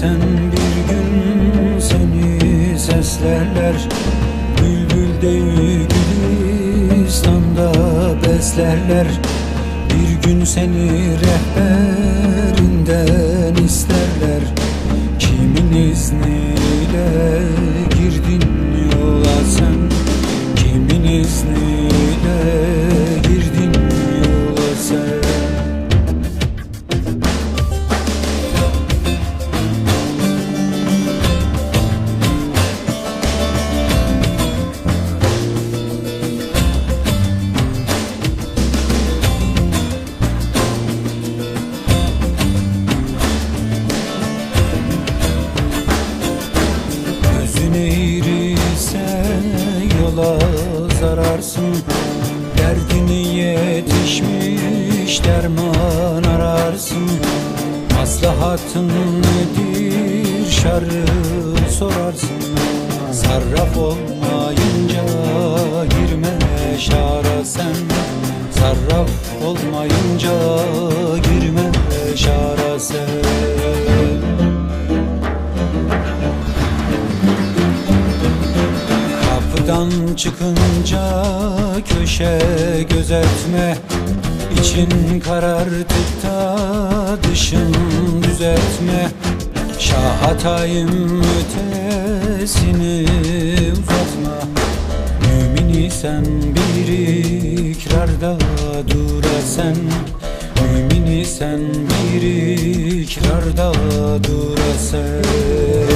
sen bir gün seni seslerler. Bülbül deyi gülistan'da beslerler. Bir gün seni rehber girdin zararsın. Derdini yetişmiş derman ararsın. Maslahatın nedir şarı sorarsın. Sarraf olmayınca girme şara sen. Sarraf olmayınca Kapıdan çıkınca köşe gözetme. İçin karartıp da dışın düzeltme Şah hatayım ötesini uzatma. Mümin isen bir ikrarda dura sen Mümin isen bir ikrarda dura sen